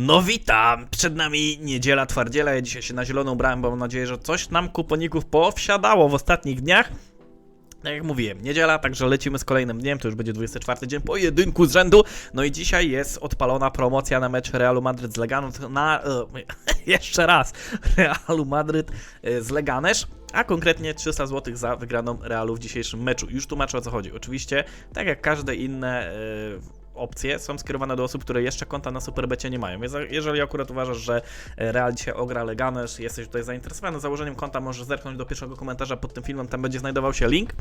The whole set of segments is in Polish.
No witam! Przed nami niedziela twardziela, ja dzisiaj się na zieloną brałem, bo mam nadzieję, że coś nam kuponików powsiadało w ostatnich dniach. Tak jak mówiłem, niedziela, także lecimy z kolejnym dniem, to już będzie 24 dzień pojedynku z rzędu. No i dzisiaj jest odpalona promocja na mecz Realu Madryt z Leganés na... E, jeszcze raz, Realu Madryt e, z Leganés, a konkretnie 300 zł za wygraną Realu w dzisiejszym meczu. Już tłumaczę o co chodzi. Oczywiście, tak jak każde inne... Opcje są skierowane do osób, które jeszcze konta na Superbecie nie mają. Więc jeżeli akurat uważasz, że e, Real dzisiaj ogra Leganes, jesteś tutaj zainteresowany założeniem konta, możesz zerknąć do pierwszego komentarza pod tym filmem, tam będzie znajdował się link.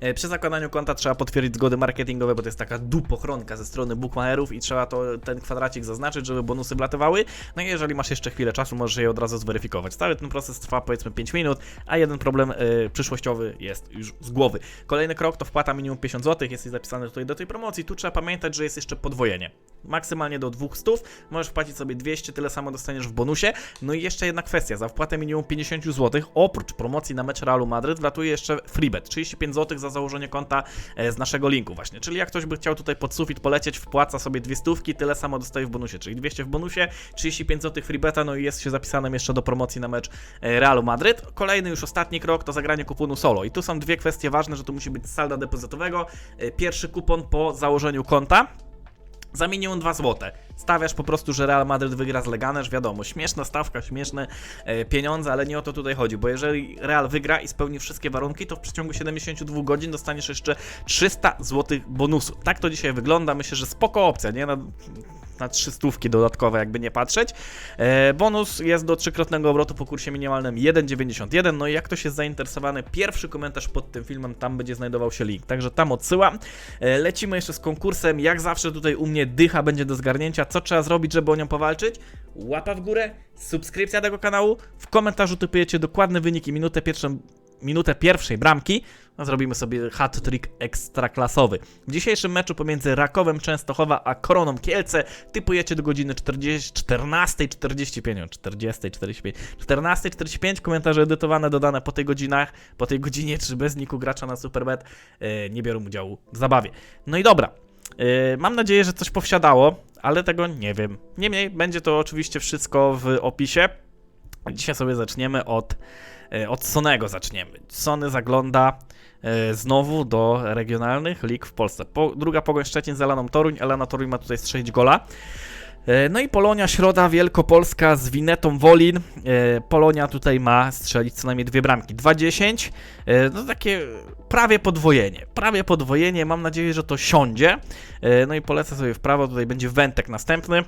E, Przy zakładaniu konta trzeba potwierdzić zgody marketingowe, bo to jest taka dupochronka ze strony bookmacherów i trzeba to, ten kwadracik zaznaczyć, żeby bonusy wlatywały. No i jeżeli masz jeszcze chwilę czasu, możesz je od razu zweryfikować. Cały ten proces trwa powiedzmy 5 minut, a jeden problem y, przyszłościowy jest już z głowy. Kolejny krok to wpłata minimum 50 zł, jesteś zapisany tutaj do tej promocji. Tu trzeba pamiętać, że jest jeszcze podwojenie. Maksymalnie do 200, możesz wpłacić sobie 200, tyle samo dostaniesz w bonusie. No i jeszcze jedna kwestia, za wpłatę minimum 50 zł, oprócz promocji na mecz Realu Madryt, wlatuje jeszcze freebet, 35 zł za założenie konta e, z naszego linku właśnie. Czyli jak ktoś by chciał tutaj pod sufit polecieć, wpłaca sobie dwie stówki, tyle samo dostaje w bonusie, czyli 200 w bonusie, 35 zł freebeta, no i jest się zapisanym jeszcze do promocji na mecz e, Realu Madryt. Kolejny już ostatni krok to zagranie kuponu solo i tu są dwie kwestie ważne, że to musi być salda depozytowego. E, Pierwszy kupon po założeniu konta, za minimum 2 złote. Stawiasz po prostu, że Real Madryt wygra z Leganes, wiadomo, śmieszna stawka, śmieszne e, pieniądze, ale nie o to tutaj chodzi, bo jeżeli Real wygra i spełni wszystkie warunki, to w przeciągu 72 godzin dostaniesz jeszcze 300 zł bonusu. Tak to dzisiaj wygląda, myślę, że spoko opcja, nie? Na, na 300 dodatkowe, jakby nie patrzeć. E, bonus jest do trzykrotnego obrotu po kursie minimalnym 1,91. No i jak ktoś jest zainteresowany, pierwszy komentarz pod tym filmem, tam będzie znajdował się link. Także tam odsyłam. E, lecimy jeszcze z konkursem. Jak zawsze tutaj u mnie dycha będzie do zgarnięcia. Co trzeba zrobić, żeby o nią powalczyć? Łapa w górę, subskrypcja tego kanału. W komentarzu typujecie dokładne wyniki, minutę pierwszą minutę pierwszej bramki, zrobimy sobie hat-trick ekstraklasowy. W dzisiejszym meczu pomiędzy Rakowem Częstochowa a Koroną Kielce typujecie do godziny 40, 14.45, 40.45, 14.45, komentarze edytowane, dodane po tej godzinach, po tej godzinie, czy bez niku gracza na Superbet, e, nie biorą udziału w zabawie. No i dobra, e, mam nadzieję, że coś powsiadało, ale tego nie wiem. Niemniej, będzie to oczywiście wszystko w opisie. Dzisiaj sobie zaczniemy od, e, od Sonego zaczniemy. Sony zagląda e, znowu do regionalnych lig w Polsce. Po, druga Pogoń Szczecin z Elaną Toruń. Elana Toruń ma tutaj strzelić gola. E, No i Polonia Środa Wielkopolska z Winetą Wolin. Polonia tutaj ma strzelić co najmniej dwie bramki. 2-10. E, No takie prawie podwojenie. Prawie podwojenie. Mam nadzieję, że to siądzie. No i polecę sobie w prawo. Tutaj będzie Wentek następny.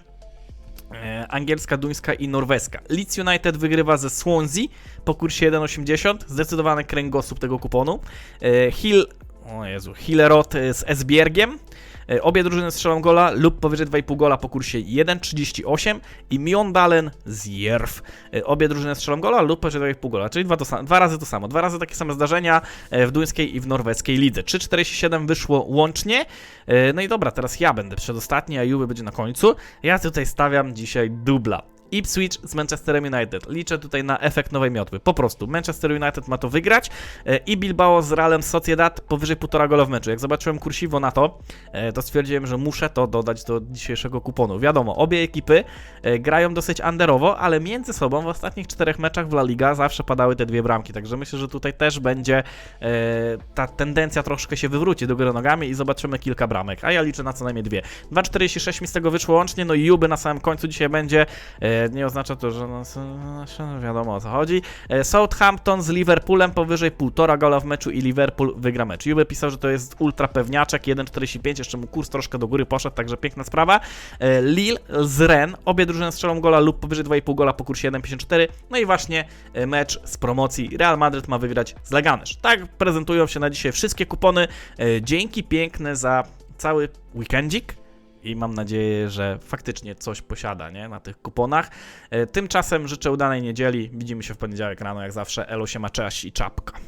E, angielska, duńska i norweska. Leeds United wygrywa ze Swansea po kursie 1,80. Zdecydowany kręgosłup tego kuponu. E, Hill, o Jezu, Hillerod e, z Esbjergiem. E, Obie drużyny strzelą gola lub powyżej 2,5 gola po kursie 1,38 i Mjondalen z Jerv. E, Obie drużyny strzelą gola lub powyżej 2,5 gola, czyli dwa, to dwa razy to samo. Dwa razy takie same zdarzenia e, w duńskiej i w norweskiej lidze. 3,47 wyszło łącznie. No i dobra, teraz ja będę przedostatni, a Juve będzie na końcu. Ja tutaj stawiam dzisiaj dubla. Ipswich z Manchesterem United. Liczę tutaj na efekt nowej miotły. Po prostu Manchester United ma to wygrać e, i Bilbao z Realem Sociedad powyżej 1,5 gola w meczu. Jak zobaczyłem kursiwo na to, e, to stwierdziłem, że muszę to dodać do dzisiejszego kuponu. Wiadomo, obie ekipy e, grają dosyć underowo, ale między sobą w ostatnich czterech meczach w La Liga zawsze padały te dwie bramki. Także myślę, że tutaj też będzie ta tendencja troszkę się wywróci do góry nogami i zobaczymy kilka bramek. A ja liczę na co najmniej dwie. 2,46 mi z tego wyszło łącznie, no i Juby na samym końcu dzisiaj będzie. Nie oznacza to, że no, wiadomo o co chodzi. E, Southampton z Liverpoolem powyżej 1,5 gola w meczu i Liverpool wygra mecz. Juby pisał, że to jest ultra pewniaczek, 1,45, jeszcze mu kurs troszkę do góry poszedł, także piękna sprawa. E, Lille z Ren, obie drużyny strzelą gola lub powyżej 2,5 gola po kursie 1,54. No i właśnie e, mecz z promocji Real Madrid ma wygrać z Leganes. Tak prezentują się na dzisiaj wszystkie kupony. Dzięki piękne za cały weekendzik i mam nadzieję, że faktycznie coś posiada nie? na tych kuponach. E, Tymczasem życzę udanej niedzieli. Widzimy się w poniedziałek rano, jak zawsze. Elo się ma cześć i czapka.